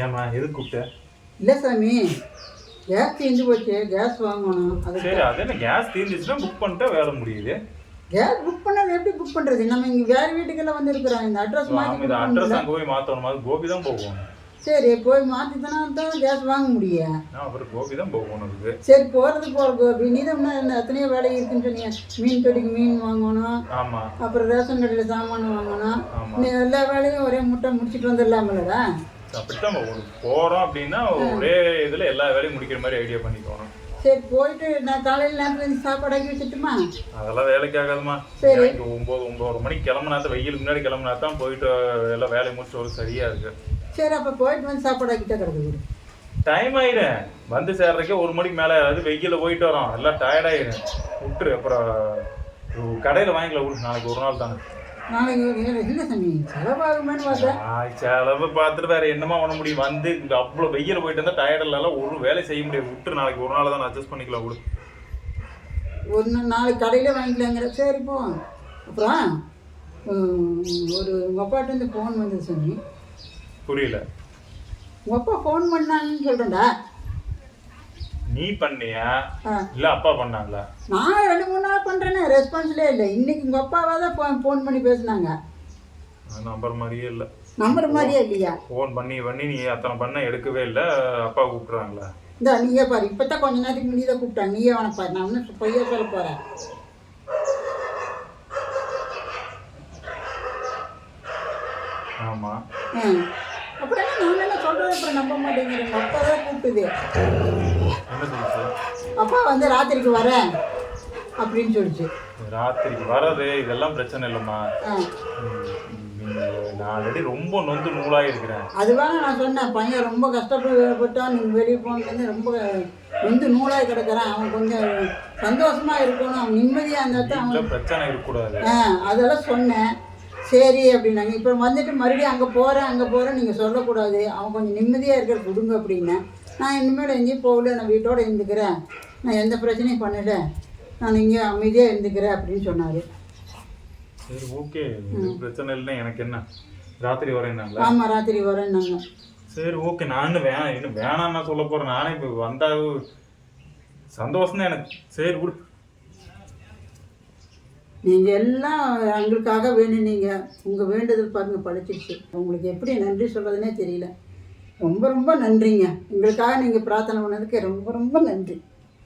ஏம்மா எது கூப்பிட்ட? இல்லை சாமி கேஸ் தீர்ந்து போச்சு கேஸ் வாங்கணும் அது சரி அது என்ன கேஸ் தீர்ந்துச்சுன்னா புக் பண்ணிட்டா வேலை முடியுது. கேஸ் புக் பண்ணது எப்படி புக் பண்ணுறது நம்ம இங்கே வேறு வீட்டுக்கெல்லாம் வந்துருக்குறோம் இந்த அட்ரஸ் மாற்றி இது அட்ரஸ் அங்கே போய் மாற்றணும் அது கோபி தான் போகும் சரி போய் மாற்றி தானே தான் கேஸ் வாங்க முடியும் அப்புறம் கோபி தான் போகணும் இருக்கு சரி போகிறது போகிற கோபி. நீ தான் எத்தனையோ வேலை இருக்குன்னு சொன்னீங்க மீன் தொட்டிக்கு மீன் வாங்கணும் ஆமா. அப்புறம் ரேஷன் கடையில் சாமான் வாங்கணும். எல்லா வேலையும் ஒரே முட்டை முடிச்சிட்டு வந்துடலாமல்லடா அப்படித்தான் போகணும் போறோம் அப்படின்னா ஒரே இதுல எல்லா வேலையும் முடிக்கிற மாதிரி ஐடியா பண்ணிக்கணும் சரி போயிட்டு நான் காலையில் நேரத்தில் சாப்பாடு ஆக்கி வச்சுட்டுமா? அதெல்லாம் வேலைக்கு ஆகாதுமா. சரி. இங்க ஒன்பது ஒன்பது மணிக்கு கிளம்புனா தான் வெயிலுக்கு முன்னாடி கிளம்புனா தான் போயிட்டு எல்லாம் வேலையை முடிச்சுட்டு வர சரியா இருக்கு. சரி அப்போ போயிட்டு வந்து சாப்பாடு ஆக்கிட்டா கிடக்குது டைம் ஆயிடும் வந்து சேர்றதுக்கே ஒரு மணிக்கு மேலே அது வெயில போயிட்டு வரோம். எல்லாம் டயர்ட் ஆயிடும் விட்டுரு. அப்புறம் கடையில் வாங்கிக்கலாம். நாளைக்கு ஒரு நாள் தானே. நாளைக்கு ஏழு இல்லை செலவாகுமேனு பார்த்தேன் செலவு பார்த்துட்டு வேற என்னமா பண்ண முடியும்? வந்து இங்க அவ்வளோ வெயில போயிட்டு இருந்தா டயர்ட் இல்லாம ஒரு வேலை செய்ய முடியாது. விட்டுரு நாளைக்கு ஒரு நாள் தான் அட்ஜஸ்ட் பண்ணிக்கலாம் விடு ஒரு நாள் நாளைக்கு கடையிலே வாங்கிக்கலாங்கிற. சரி போ. அப்புறம் ஒரு உங்கள் அப்பாட்டேருந்து ஃபோன் வந்தது சாமி புரியல. உங்கள் அப்பா ஃபோன் பண்ணாங்கன்னு சொல்கிறேன்டா நீ பண்ணியா? ஆ. இல்ல அப்பா பண்ணாங்களா? நான் ரெண்டு மூணு நாள் பண்ணுறேனே ரெஸ்பான்ஸ்லே இல்லை. இன்னைக்கு உங்கள் அப்பாவாக தான் ஃபோன் ஃபோன் பண்ணி பேசுனாங்க. நம்பர் மாதிரியே இல்லை. நம்பர் மாதிரியே இல்லையா? ஃபோன் பண்ணி பண்ணி நீ அத்தனை பண்ண எடுக்கவே இல்லை அப்பா கூப்பிட்றாங்களா? இந்த நீயே பாரு. இப்போ தான் கொஞ்ச நேரத்துக்கு முன்னாடி தான் கூப்பிட்டாங்க. நீயே அவனை பாரு. நான் ஒன்றும் பொய்யா சொல்ல போகிறேன் ஆமா. அப்புறம் என்ன நான் என்ன சொல்கிறது அப்புறம் நம்ப மாட்டேங்கிறேன். அப்பா தான் கூப்பிட்டுது அப்பா வந்து ராத்திரிக்கு வரேன் அப்படின்னு சொல்லிச்சு. ராத்திரிக்கு வர்றது இதெல்லாம் பிரச்சனை இல்லைம்மா. நான் ஆல்ரெடி ரொம்ப நொந்து நூலாக இருக்கிறேன் அதுவாங்க நான் சொன்னேன் பையன் ரொம்ப கஷ்டப்பட்டான் நீங்கள் வெளியே போனதுலேருந்து ரொம்ப வந்து நூலாகி கிடக்குறான் அவன் கொஞ்சம் சந்தோஷமாக இருக்கணும் அவன் நிம்மதியாக இருந்தால் தான் அவன் பிரச்சனை இருக்கக்கூடாது. ஆ அதெல்லாம் சொன்னேன். சரி அப்படின்னாங்க. இப்போ வந்துட்டு மறுபடியும் அங்கே போகிறேன் அங்கே போகிறேன் நீங்கள் சொல்லக்கூடாது. அவன் கொஞ்சம் நிம்மதியாக இருக்கிற கொடுங்க அப்படின்னேன். நான் இனிமேல் எங்கேயும் போகல. நான் வீட்டோட இருந்துக்கிறேன். நான் எந்த பிரச்சனையும் பண்ணல. நான் இங்கே அமைதியாக இருந்துக்கிறேன் அப்படின்னு சொன்னார். சரி ஓகே. பிரச்சனை இல்லை எனக்கு என்ன? ராத்திரி வரேன்னாங்களா? ஆமாம் ராத்திரி வரேன்னாங்க. சரி ஓகே. நான் வேணாம். இன்னும் வேணாம் நான் சொல்ல போறேன். நானே இப்போ வந்தா சந்தோஷம் தான் எனக்கு. சரி விடு. நீங்கள் எல்லாம் எங்களுக்காக வேணுனீங்க. உங்கள் வேண்டுதல் பாருங்க படைச்சிடுச்சு உங்களுக்கு எப்படி நன்றி சொல்கிறதுனே தெரியல. ரொம்ப ரொம்ப நன்றிங்க. எங்களுக்காக நீங்கள் பிரார்த்தனை பண்ணதுக்கு ரொம்ப ரொம்ப நன்றி.